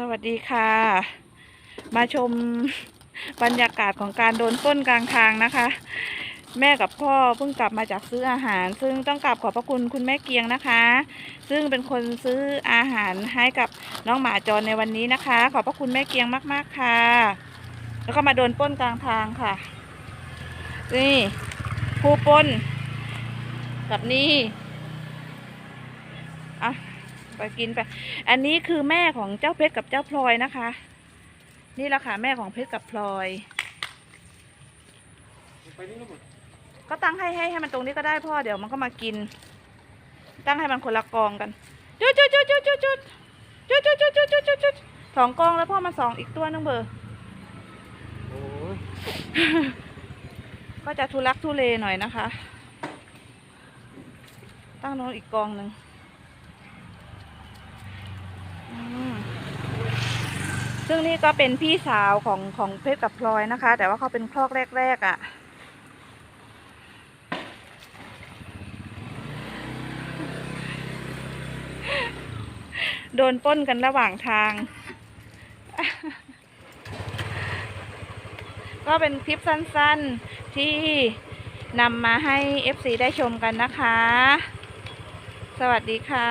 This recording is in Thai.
สวัสดีค่ะ มาชมบรรยากาศของการโดนป้นกลางทางนะคะ แม่กับพ่อเพิ่งกลับมาจากซื้ออาหาร ซึ่งต้องกราบขอบพระคุณคุณแม่เกียงนะคะ ซึ่งเป็นคนซื้ออาหารให้กับน้องหมาจรในวันนี้นะคะ ขอบพระคุณแม่เกียงมาก ๆค่ะ แล้วก็มาโดนป้นกลางทางค่ะ นี่ผู้ป้นกับนี่อะ ไปกินไป อันนี้คือแม่ของเจ้าเพชรกับเจ้าพลอยนะคะ นี่แหละค่ะแม่ของเพชรกับพลอย ก็ตั้งให้ให้ให้มันตรงนี้ก็ได้พ่อเดี๋ยวมันก็มากิน ตั้งให้มันคนละกองกัน จุดจุดจุดจุดจุดจุดจุดจุดจุดจุดจุดจุดจุดสองกองแล้วพ่อมาสองอีกตัวนึงเบอร์ก็จะทุลักทุเลหน่อยนะคะ ตั้งโน้นอีกกองหนึ่งอืม ซึ่งนี่ก็เป็นพี่สาวของของเพชรกับพลอยนะคะ แต่ว่าเขาเป็นคลอกแรกๆอะ่ะ โดนป้นกันระหว่างทาง ก็เป็นคลิปสั้นๆที่นำมาให้ FC ได้ชมกันนะคะ สวัสดีค่ะ